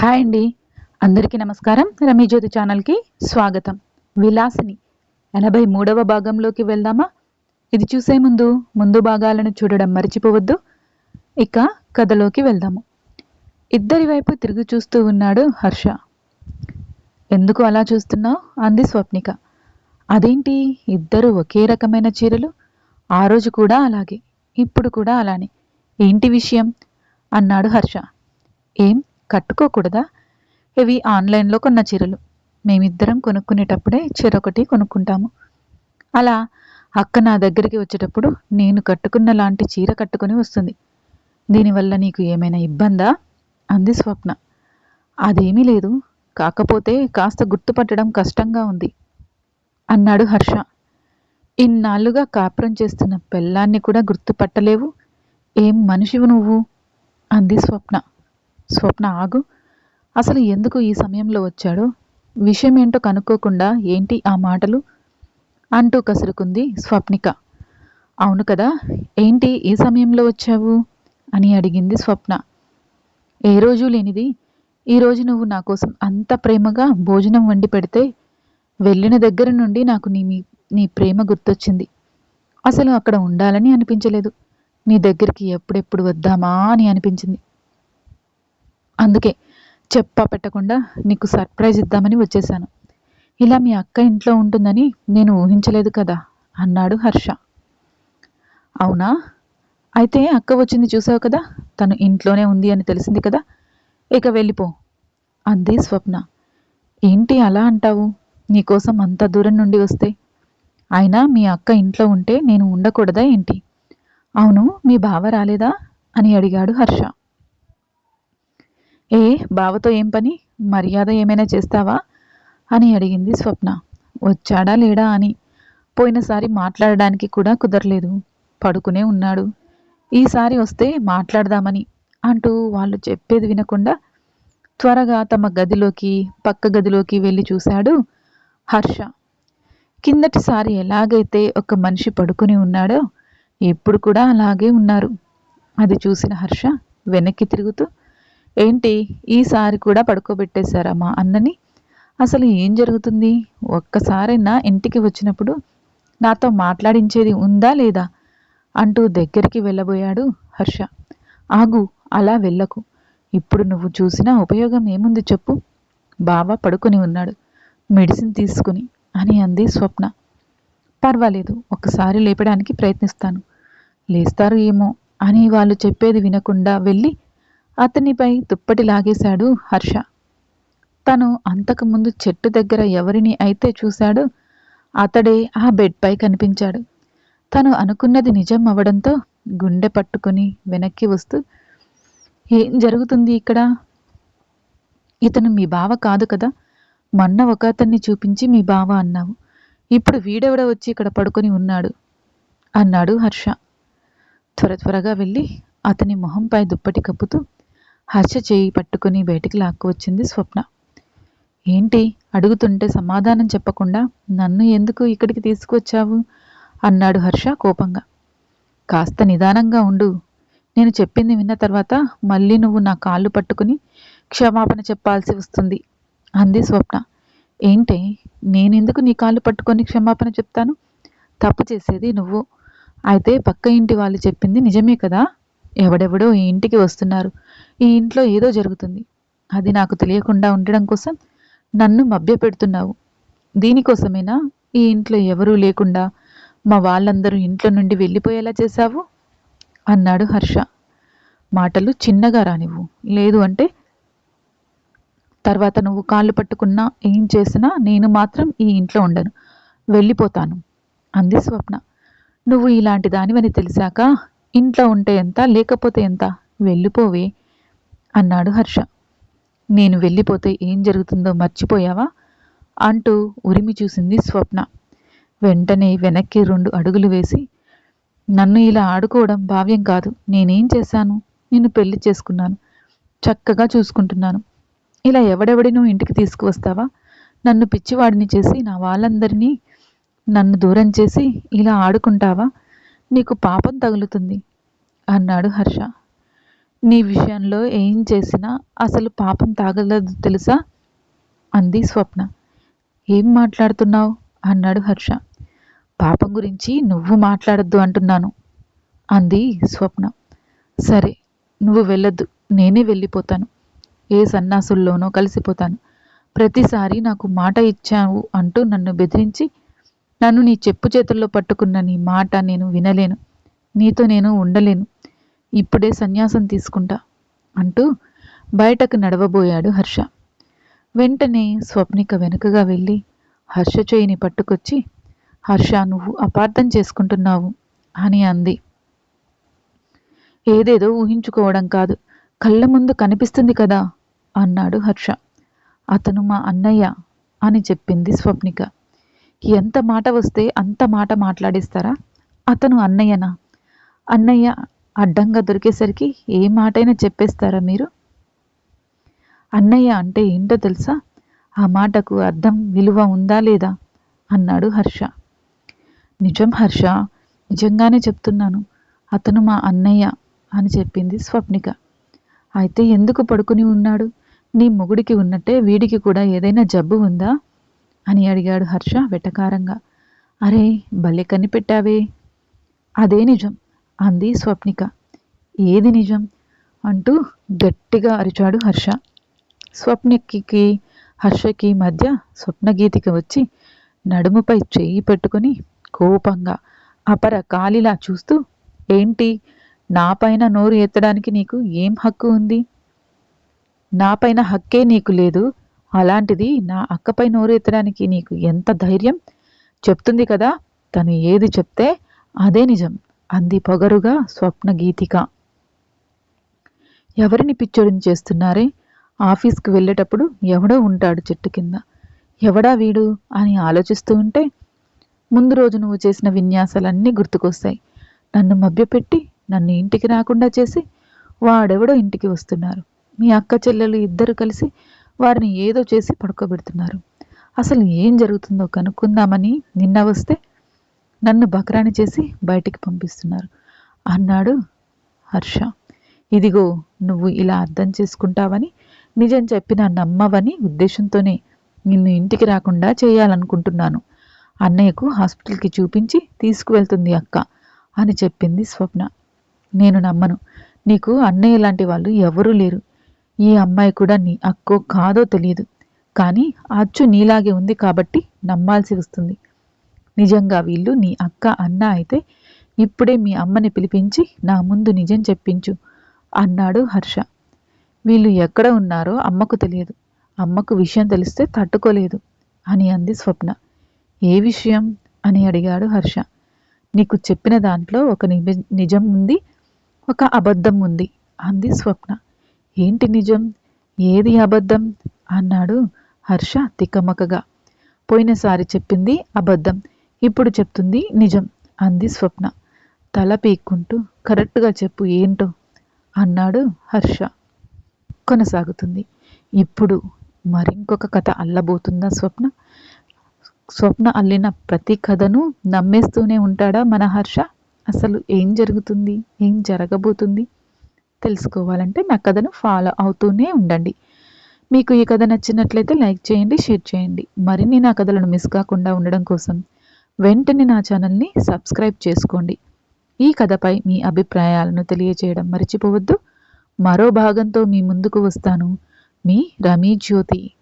Hi అండి. అందరికీ నమస్కారం. రమీజ్యోతి ఛానల్కి స్వాగతం. విలాసిని ఎనభై మూడవ భాగంలోకి వెళ్దామా? ఇది చూసే ముందు ముందు భాగాలను చూడడం మర్చిపోవద్దు. ఇక కథలోకి వెళ్దాము. ఇద్దరి వైపు తిరిగి చూస్తూ ఉన్నాడు హర్ష. ఎందుకు అలా చూస్తున్నావు? అంది స్వప్నిక. అదేంటి? ఇద్దరు ఒకే రకమైన చీరలు? ఆ రోజు కూడా అలాగే. ఇప్పుడు కూడా అలానే. ఏంటి విషయం? అన్నాడు హర్ష. ఏం? కట్టుకోకూడదా? ఇవి ఆన్లైన్లో కొన్న చీరలు. మేమిద్దరం కొనుక్కునేటప్పుడే చెరొకటి కొనుక్కుంటాము. అలా అక్క నా దగ్గరికి వచ్చేటప్పుడు నేను కట్టుకున్న లాంటి చీర కట్టుకొని వస్తుంది. దీనివల్ల నీకు ఏమైనా ఇబ్బందా? అంది స్వప్న. అదేమీ లేదు. కాకపోతే కాస్త గుర్తుపట్టడం కష్టంగా ఉంది. అన్నాడు హర్ష. ఇన్నాళ్ళుగా కాపురం చేస్తున్న పెళ్ళాన్ని కూడా గుర్తుపట్టలేవు. ఏం మనిషివు నువ్వు? అంది స్వప్న. స్వప్న ఆగు. అసలు ఎందుకు ఈ సమయంలో వచ్చాడో? విషయం ఏంటో కనుక్కోకుండా ఏంటి ఆ మాటలు? అంటూ కసురుకుంది స్వప్నిక. అవును కదా ఏంటి ఈ సమయంలో వచ్చావు? అని అడిగింది స్వప్న. ఏ రోజు లేనిది. ఈరోజు నువ్వు నా కోసం అంత ప్రేమగా భోజనం వండి పెడితే వెళ్ళిన దగ్గర నుండి నాకు నీ మీ- నీ ప్రేమ గుర్తొచ్చింది. అసలు అక్కడ ఉండాలని అనిపించలేదు. నీ దగ్గరికి ఎప్పుడెప్పుడు వద్దామా అని అనిపించింది. అందుకే చెప్పా పెట్టకుండా నీకు సర్ప్రైజ్ ఇద్దామని వచ్చేసాను. ఇలా మీ అక్క ఇంట్లో ఉంటుందని నేను ఊహించలేదు కదా అన్నాడు హర్ష. అవునా? అయితే అక్క వచ్చింది చూసావు కదా తను ఇంట్లోనే ఉంది అని తెలిసింది కదా ఇక వెళ్ళిపో అంది స్వప్న. ఏంటి అలా అంటావు? నీకోసం అంత దూరం నుండి వస్తే. అయినా మీ అక్క ఇంట్లో ఉంటే నేను ఉండకూడదా ఏంటి? అవును మీ బావ రాలేదా? అని అడిగాడు హర్ష. ఏ బావతో ఏం పని? మర్యాద ఏమైనా చేస్తావా? అని అడిగింది స్వప్న. వచ్చాడా లేడా అని. పోయినసారి మాట్లాడడానికి కూడా కుదరలేదు. పడుకునే ఉన్నాడు. ఈసారి వస్తే మాట్లాడదామని అంటూ వాళ్ళు చెప్పేది వినకుండా త్వరగా తమ గదిలోకి పక్క గదిలోకి వెళ్ళి చూశాడు హర్ష. కిందటిసారి ఎలాగైతే ఒక మనిషి పడుకుని ఉన్నాడో ఇప్పుడు కూడా అలాగే ఉన్నారు. అది చూసిన హర్ష వెనక్కి తిరుగుతూ ఏంటి? ఈసారి కూడా పడుకోబెట్టేశారా మా అన్నని. అసలు ఏం జరుగుతుంది? ఒక్కసారైనా ఇంటికి వచ్చినప్పుడు నాతో మాట్లాడించేది ఉందా లేదా? అంటూ దగ్గరికి వెళ్ళబోయాడు హర్ష. ఆగు అలా వెళ్ళకు. ఇప్పుడు నువ్వు చూసినా ఉపయోగం ఏముంది చెప్పు. బావ పడుకొని ఉన్నాడు. మెడిసిన్ తీసుకుని అని అంది స్వప్న. పర్వాలేదు ఒకసారి లేపడానికి ప్రయత్నిస్తాను. లేస్తారు ఏమో అని వాళ్ళు చెప్పేది వినకుండా వెళ్ళి అతనిపై దుప్పటి లాగేశాడు హర్ష. తను అంతకుముందు చెట్టు దగ్గర ఎవరిని అయితే చూశాడో అతడే ఆ బెడ్పై కనిపించాడు. తను అనుకున్నది నిజం అవడంతో గుండె పట్టుకుని వెనక్కి వస్తూ ఏం జరుగుతుంది ఇక్కడ? ఇతను మీ బావ కాదు కదా? మొన్న ఒక అతన్ని చూపించి మీ బావ అన్నావు. ఇప్పుడు వీడెవడ వచ్చి ఇక్కడ పడుకొని ఉన్నాడు? అన్నాడు హర్ష. త్వర త్వరగా వెళ్ళి అతని మొహంపై దుప్పటి కప్పుతూ హర్ష చేయి పట్టుకుని బయటికి లాక్కు వచ్చింది స్వప్న. ఏంటి? అడుగుతుంటే సమాధానం చెప్పకుండా నన్ను ఎందుకు ఇక్కడికి తీసుకువచ్చావు? అన్నాడు హర్ష కోపంగా. కాస్త నిదానంగా ఉండు. నేను చెప్పింది విన్న తర్వాత మళ్ళీ నువ్వు నా కాళ్ళు పట్టుకుని క్షమాపణ చెప్పాల్సి వస్తుంది అంది స్వప్న. ఏంటే? నేనెందుకు నీ కాళ్ళు పట్టుకొని క్షమాపణ చెప్తాను? తప్పు చేసేది నువ్వు. అయితే పక్క ఇంటి వాళ్ళు చెప్పింది నిజమే కదా? ఎవడెవడో ఈ ఇంటికి వస్తున్నారు. ఈ ఇంట్లో ఏదో జరుగుతుంది. అది నాకు తెలియకుండా ఉండడం కోసం నన్ను మభ్యపెడుతున్నావు. దీనికోసమేనా ఈ ఇంట్లో ఎవరూ లేకుండా మా వాళ్ళందరూ ఇంట్లో నుండి వెళ్ళిపోయేలా చేశావు? అన్నాడు హర్ష. మాటలు చిన్నగా రానివ్వు. లేదు అంటే? తర్వాత నువ్వు కాళ్ళు పట్టుకున్నా ఏం చేసినా నేను మాత్రం ఈ ఇంట్లో ఉండను. వెళ్ళిపోతాను. అంది స్వప్న. నువ్వు ఇలాంటి దానివని తెలిసాక ఇంట్లో ఉంటే ఎంత లేకపోతే ఎంత? వెళ్ళిపోవే అన్నాడు హర్ష. నేను వెళ్ళిపోతే ఏం జరుగుతుందో మర్చిపోయావా? అంటూ ఉరిమి చూసింది స్వప్న. వెంటనే వెనక్కి రెండు అడుగులు వేసి నన్ను ఇలా ఆడుకోవడం భావ్యం కాదు. నేనేం చేశాను? నిన్ను పెళ్ళి చేసుకున్నాను. చక్కగా చూసుకుంటున్నాను. ఇలా ఎవడెవడి నువ్వు ఇంటికి తీసుకువస్తావా? నన్ను పిచ్చివాడిని చేసి నా వాళ్ళందరినీ నన్ను దూరం చేసి ఇలా ఆడుకుంటావా? నీకు పాపం తగులుతుంది అన్నాడు హర్ష. నీ విషయంలో ఏం చేసినా అసలు పాపం తాగలదు తెలుసా? అంది స్వప్న. ఏం మాట్లాడుతున్నావు? అన్నాడు హర్ష. పాపం గురించి నువ్వు మాట్లాడద్దు అంటున్నాను అంది స్వప్న. సరే నువ్వు వెళ్ళొద్దు నేనే వెళ్ళిపోతాను. ఏ సన్నాసుల్లోనో కలిసిపోతాను. ప్రతిసారి నాకు మాట ఇచ్చావు అంటూ నన్ను బెదిరించి నన్ను నీ చెప్పు చేతుల్లో పట్టుకున్న నీ మాట నేను వినలేను. నీతో నేను ఉండలేను. ఇప్పుడే సన్యాసం తీసుకుంటా అంటూ బయటకు నడవబోయాడు హర్ష. వెంటనే స్వప్నిక వెనుకగా వెళ్ళి హర్ష చేయిని పట్టుకొచ్చి హర్ష నువ్వు అపార్థం చేసుకుంటున్నావు అని అంది. ఏదేదో ఊహించుకోవడం కాదు. కళ్ళ ముందు కనిపిస్తుంది కదా అన్నాడు హర్ష. అతను మా అన్నయ్య అని చెప్పింది స్వప్నిక. ఎంత మాట వస్తే అంత మాట మాట్లాడిస్తారా? అతను అన్నయ్యనా? అన్నయ్య అడ్డంగా దొరికేసరికి ఏ మాటైనా చెప్పేస్తారా మీరు? అన్నయ్య అంటే ఏంటో తెలుసా? ఆ మాటకు అర్థం విలువ ఉందా లేదా? అన్నాడు హర్ష. నిజం హర్ష నిజంగానే చెప్తున్నాను. అతను మా అన్నయ్య అని చెప్పింది స్వప్నిక. అయితే ఎందుకు పడుకుని ఉన్నాడు? నీ మొగుడికి ఉన్నట్టే వీడికి కూడా ఏదైనా జబ్బు ఉందా? అని అడిగాడు హర్ష వెటకారంగా. అరే భలే కనిపెట్టావే. అదే నిజం అంది స్వప్నిక. ఏది నిజం? అంటూ గట్టిగా అరిచాడు హర్ష. స్వప్నకి హర్షకి మధ్య స్వప్నగీతికి వచ్చి నడుముపై చేయి పెట్టుకుని కోపంగా అపర కాలిలా చూస్తూ ఏంటి? నాపైన నోరు ఎత్తడానికి నీకు ఏం హక్కు ఉంది? నాపైన హక్కే నీకు లేదు. అలాంటిది నా అక్కపై నోరు ఎత్తడానికి నీకు ఎంత ధైర్యం? చెప్తుంది కదా తను ఏది చెప్తే అదే నిజం అంది పొగరుగా స్వప్న గీతిక ఎవరిని పిచ్చోడిని చేస్తున్నారే? ఆఫీస్కి వెళ్ళేటప్పుడు ఎవడో ఉంటాడు చెట్టు కింద. ఎవడా వీడు? అని ఆలోచిస్తూ ఉంటే ముందు రోజు నువ్వు చేసిన విన్యాసాలన్నీ గుర్తుకొస్తాయి. నన్ను మభ్యపెట్టి నన్ను ఇంటికి రాకుండా చేసి వాడెవడో ఇంటికి వస్తున్నారు. మీ అక్క చెల్లెలు ఇద్దరు కలిసి వారిని ఏదో చేసి పడుకోబెడుతున్నారు. అసలు ఏం జరుగుతుందో కనుక్కుందామని నిన్న వస్తే నన్ను బకరాని చేసి బయటికి పంపిస్తున్నారు. అన్నాడు హర్ష. ఇదిగో నువ్వు ఇలా అర్థం చేసుకుంటావని నిజం చెప్పిన నమ్మవని ఉద్దేశంతోనే నిన్ను ఇంటికి రాకుండా చేయాలనుకుంటున్నాను. అన్నయ్యకు హాస్పిటల్కి చూపించి తీసుకువెళ్తుంది అక్క అని చెప్పింది స్వప్న. నేను నమ్మను. నీకు అన్నయ్య లాంటి వాళ్ళు ఎవరూ లేరు. ఈ అమ్మాయి కూడా నీ అక్కో కాదో తెలియదు కానీ అచ్చు నీలాగే ఉంది కాబట్టి నమ్మాల్సి వస్తుంది. నిజంగా వీళ్ళు నీ అక్క అన్న అయితే ఇప్పుడే మీ అమ్మని పిలిపించి నా ముందు నిజం చెప్పించు అన్నాడు హర్ష. వీళ్ళు ఎక్కడ ఉన్నారో అమ్మకు తెలియదు. అమ్మకు విషయం తెలిస్తే తట్టుకోలేదు అని అంది స్వప్న. ఏ విషయం? అని అడిగాడు హర్ష. నీకు చెప్పిన దాంట్లో ఒక నిజం ఉంది ఒక అబద్ధం ఉంది అంది స్వప్న. ఏంటి నిజం? ఏది అబద్ధం? అన్నాడు హర్ష తికమకగా పోయినసారి చెప్పింది అబద్ధం. ఇప్పుడు చెప్తుంది నిజం అంది స్వప్న. తల పీక్కుంటూ కరెక్ట్గా చెప్పు ఏంటో అన్నాడు హర్ష. కొనసాగుతుంది. ఇప్పుడు మరింకొక కథ అల్లబోతుందా స్వప్న? స్వప్న అల్లిన ప్రతి కథను నమ్మేస్తూనే ఉంటాడా మన హర్ష? అసలు ఏం జరుగుతుంది? ఏం జరగబోతుంది? తెలుసుకోవాలంటే నా కథను ఫాలో అవుతూనే ఉండండి. మీకు ఈ కథ నచ్చినట్లయితే లైక్ చేయండి షేర్ చేయండి. మరిన్ని నా కథలను మిస్ కాకుండా ఉండడం కోసం వెంటనే నా ఛానల్ని సబ్స్క్రైబ్ చేసుకోండి. ఈ కథపై మీ అభిప్రాయాలను తెలియజేయడం మర్చిపోవద్దు. మరో భాగంతో మీ ముందుకు వస్తాను. మీ రమీ జ్యోతి.